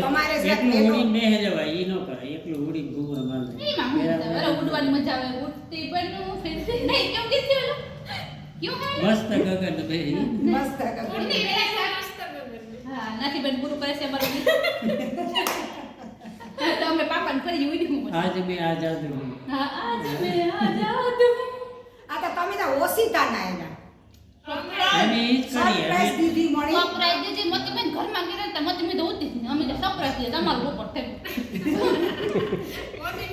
તમારે છે એકલું ઉડી બેહી જવાય ઈ ન કરે એકલું ઉડીને ઘૂમરો મારે એમાં હું મજા આવે? અરે ઉડવાની મજા આવે ઉડતી બનવું ફિરતી નહીં કેમ કીધું ઓલું? ક્યું હે મસ્ત ગગન બેહી મસ્ત ગગન. ઉડતી વેલા હા નથી બેન પૂરું કરે છે. હા, તો અમે પાપાને ફરી ઉડી હું આજ મે આઝાદ હું હા આજ મે આઝાદ હું. આ તો તમે તો ઓસીતા ના એના સરપ્રાઈઝ દીધી મળી સરપ્રાઈઝ દીધી મતી બેન ઘરમાં ગયા હતા મતી મેં તો ઉડતી જ નહીં. અમે તો સરપ્રાઈઝ દીધી તમારું ઉપર થયું.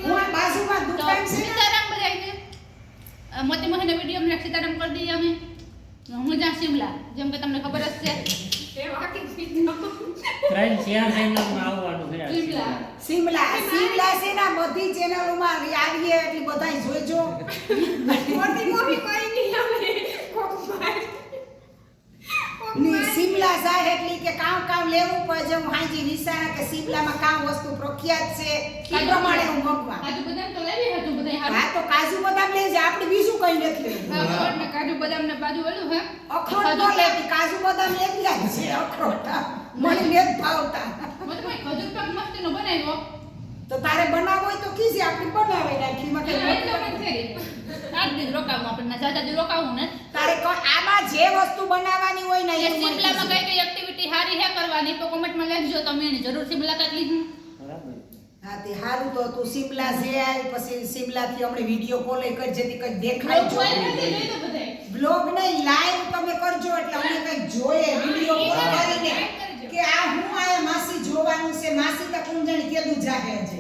હું બાજુમાં દુકાન છે ને? સીતારામ અ, મોતી મોહીને વીડિયો અમને સીતારામ કરી દઈએ અમે. હું જ્યાં શિમલા જેમ કે તમને ખબર જ છે. ત્રણ ચાર ચેનલમાં આવવાનું છે શિમલા. સિમલા સિમલા છે ને બધી ચેનલોમાં આવીએ એટલે બધાય જોઈજો. ની સિમલા જાય એટલે કે કામ કામ લેવું પડે જે હું હાજી નિશાળા કે સિમલામાં કામ વસ્તુ પ્રખ્યાત છે એ પ્રમાણે હું મગવા. કાજુ બદામ તો લેવી હતું બધાય હા તો કાજુ બદામ લઈ જા આપણે બીજું કઈ નથી લેવું. ને કાજુ બદામ ને બાજુ ઓલું હે? અખરોટ તો લેતી કાજુ બદામ લેતી જ છે અખરોટ. મને જ ભાવતા. મને કોઈ ખજૂર પાક મસ્તીનો બનાવ્યો. તો તારે બનાવવો હોય તો કીજે આપણે બનાવી નાખી માં આઠ દિવસ રોકાવું આપણે જાજા દિવસ રોકાવું ને. તારે કોઈ આમાં જે વસ્તુ બનાવવાની હોય ને એ શિમલામાં કઈ કઈ એક્ટિવિટી હારી હે કરવાની તો કોમેન્ટમાં લખજો તમે એની. જરૂરથી મુલાકાત લીધી બરાબર હા તે હારું તો તું સિમલા જે આવી પછી સિમલા થી આપણે વિડિયો કોલ કરી જેથી કઈ દેખાય બધાય. બ્લોગ નહીં લાઈવ તમે કરજો એટલે અમને કઈ જોઈએ વિડિયો કોલ કરીને કે આ હું આયા માસી જોવાનું છે માસી તો કુંજણ જાણે કેદું જાગે છે.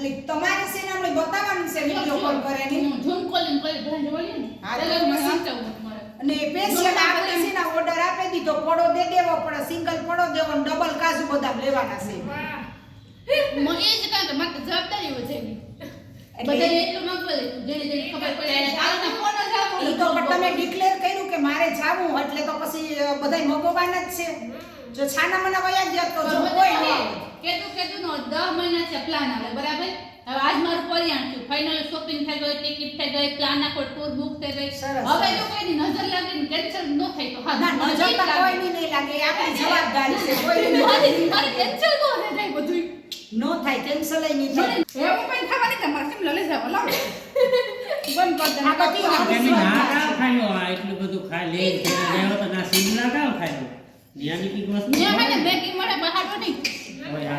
એટલે તમારે છે ને અમને બતાવવાનું છે વિડિયો કોલ કરીને હું ઝૂમ કોલિંગ કરી ભાઈ જોઈ ને હા, તો એટલે મને પછી- વાંચવું હતું મારે. અને સ્પેશિયલ આપણે છે ને ઓર્ડર આપી દીધો પડો દે દેવો પડે સિંગલ પડો દેવો ડબલ કાજુ બદામ લેવાના છે મને એ જ કાં તો મારે જવાબદારી હોય છે એની. એટલું ન બોલે. જેને જેને ખબર પડે કાલના ફોન જ આપો. તો પણ તમે ડિક્લેર કર્યું કે મારે જાવું એટલે તો પછી બધાય મગોવાના જ છે જો છાના મના વયા ગયા તો જો કોઈ ન. કેતું કેતું નો 10 મહિના છે પ્લાન આવે બરાબર? હવે આજ મારું પરિણામ થયું. ફાઇનલ શોપિંગ થઈ ગઈ ટિકિટ થઈ ગઈ પ્લાન આખો ટૂર બુક થઈ ગઈ. હવે. જો કોઈની નજર લાગે ને કેન્સલ ન થાય તો હા ના નજર તો કોઈની નહીં લાગે આપણી જવાબદારી છે કોઈની મારી મારે કેન્સલ તો ન થાય બધું બધુંય. નો થાય કેન્સલ નહીં થાય. એવું પણ થવાની તમારે મારે કેમ લલે જાવ લાવ બંધ કર દે આ બધી ના ખાયો આ એટલું બધું ખાઈ લે લેવો તો ના સિમલા કામ ખાયો ત્યાંની કંઈક વસ્તુ ત્યાં હે ને મેગી મળે બહાર નહીં.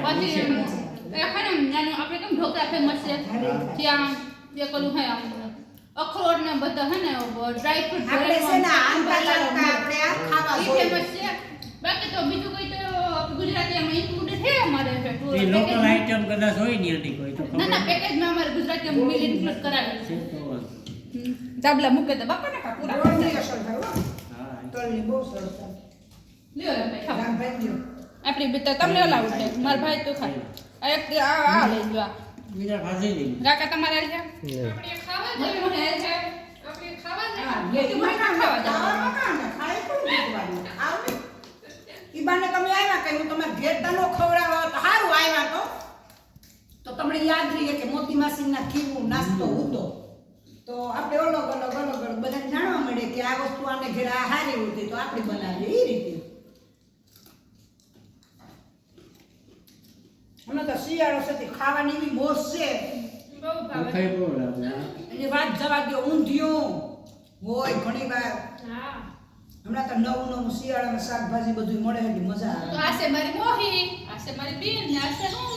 પછી છે. એ ખરે આપણે કેમ ઢોકળા ફેમસ છે? ત્યાં એ પેલું હે આમ. અખરોટ ને બધા હે ને ડ્રાય ફ્રૂટ આપણે છે ને આંબા ચાલતા આપણે આ ખાવા જોઈએ. ફેમસ છે. બાકી તો બીજું કઈ તો ગુજરાતી આમાં ઇન્ક્લુડ છે અમારે એ લોકલ આઈટમ કદાચ હોય ને એની કોઈ તો ના ના પેકેજમાં અમારે ગુજરાતી મિલ ઇન્ક્લુડ કરાવેલ છે. તો ચાબલા મૂકે તો બાપા ના પૂરા ગોળની અસર હા. તલની બહુ સરસ. લ્યો. આપણી બેટા તમને ઓલાવું છે મારા ભાઈ તો ખાય. એક આ આ લઈ લો બીજા ખાસી નહીં કાકા તમારે આલ આપણે ખાવા મને આપણે ખાવા મને ખાવા બાને તમે આવ્યા કે હું તમારે ઘેર તનો ખવડાવવા તો સારું આવ્યા તો. તો તમને યાદ રહીએ કે મોતી માસીના ખીરું નાસ્તો હતો. તો આપણે અલગ અલગ અલગ અલગ બધાને જાણવા મળે કે આ વસ્તુ આને ઘેર આ સારી હતી તો આપણે બનાવીએ. એ રીતે. હમણાં તો શિયાળો છે તે ખાવાની એવી મોજ છે. બહુ ભાવે. બહુ લાગે એની વાત જવા દો ઊંધિયું. હોય ઘણી વાર. હા. હમણાં તો નવું નવું શિયાળામાં શાકભાજી બધું મળે એટલે મજા આવે. આ છે મારી મોહી આ છે મારી બેન ને આ છે હું.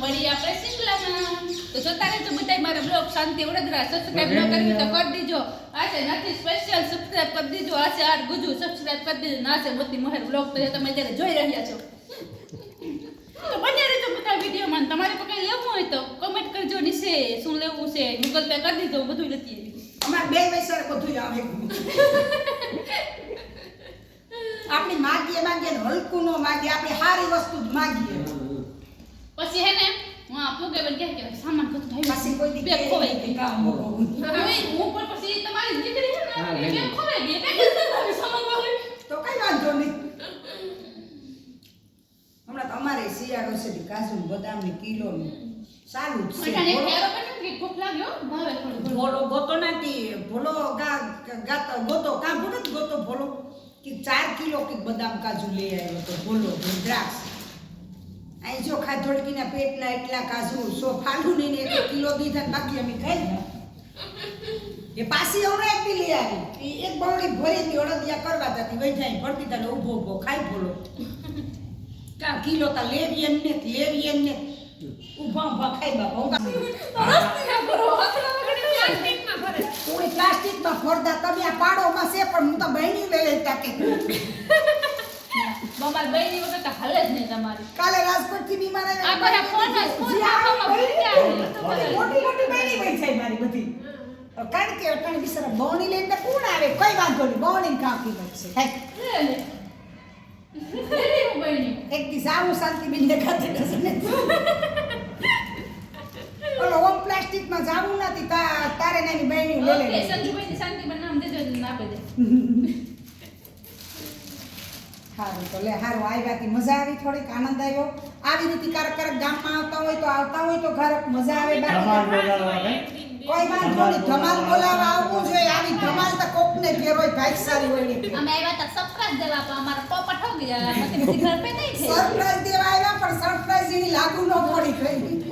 મળી આપણે સિંગલામાં તો જોતા રહેજો બધાય મારા બ્લોગ શાંતિ વડોદરા સબસ્ક્રાઇબ ન કરી તો કરી દીજો. આ છે નથી સ્પેશિયલ સબસ્ક્રાઇબ કરી દીજો. આ છે આર ગુજુ સબસ્ક્રાઇબ કરી દીજો ના છે મોતી મહેર બ્લોગ. તો તમે અત્યારે જોઈ રહ્યા છો. તો બન્યા રહેજો બધા વિડીયોમાં. તમારે પણ કંઈ લેવું હોય તો કમેન્ટ કરજો નીચે શું લેવું છે. ગૂગલ પે કરી દીધો બધું લેતી આવી અમારે બે વૈસર બધું આવે. આપણી માગીએ માગીએ ને હલકું ન માગીએ આપણે સારી વસ્તુ જ માગીએ. પછી હે ને હા આપું કે બન કે સામાન કતું ભાઈ પછી કોઈ દી બે ખોવાઈ ગઈ. હું પણ પછી તમારી દીકરી છે ને બે ખોવાઈ ગઈ એટલે તમે સમજવા હોય તો કઈ વાંધો નહીં હમણાં તો અમારે શિયાળો છે કાજુ બદામ ને કિલો ને સારું જ છે. ભોલો ગોતો નથી ભોલો ગાતો ગોતો કા ભૂલો જ ગોતો ભોલો કે ચાર કિલો કે બદામ કાજુ લઈ આવ્યો તો ભોલો દ્રાક્ષ. અહીં જો ખાધોડકીના પેટના એટલા કાજુ સો ફાલું ને એક કિલો દીધા બાકી અમે ખાઈ એ પાછી બી લઈ આવી. એક બવડી ભરી હતી અડદિયા કરવા જતી વૈઠાઈ પડતી ભરતી તને ઊભો ઊભો ખાઈ બોલો કા કિલો તા લેવી એમ ને લેવી એમ ને ઊભા ઊભા ખાઈ વગર પ્લાસ્ટિકમાં ભરે થોડી પ્લાસ્ટિકમાં ફોડતા તમે આ પાડોમાં છે પણ હું તો બહેની લઈ લેતા કે તમારી બહેની વગર તો હાલે જ નહીં તમારી. કાલે રાજકોટથી બીમાર આ બધા ફોન જ ફોન રાખવામાં ભૂલી ગયા છે. તો બધા મોટી મોટી બહેની વહી જાય મારી બધી. કારણ કે અટાણે બિચારા બહુની લઈને કોણ આવે? કઈ વાંધો નહીં બહુની કાપી બચશે થાય. એક દી આવું શાંતિ બિન દેખાતી નથી ઓલો ઓમ પ્લાસ્ટિકમાં જાવું નથી તા તારે નાની બહેની ઓકે, લે સંજુભાઈની શાંતિબેન નામ દેજો આપી દે. સારું તો લે સારું આવ્યાથી મજા આવી થોડીક આનંદ આવ્યો. આવી રીતે ક્યારેક કારક ગામમાં આવતા હોય તો આવતા હોય તો ઘર મજા આવે ધમાલ બાકી બોલાવવા ભાઈ કોઈ વાંધો નહીં ધમાલ બોલાવવા આવવું જોઈએ આવી ધમાલ તો કોકને ઘેર હોય ભાગશાળી હોય ને. અમે આવ્યા હતા સરપ્રાઈઝ દેવા તો અમારા સરપ્રાઈઝ દેવા આવ્યા પણ સરપ્રાઈઝ એની લાગુ ન પડી ગઈ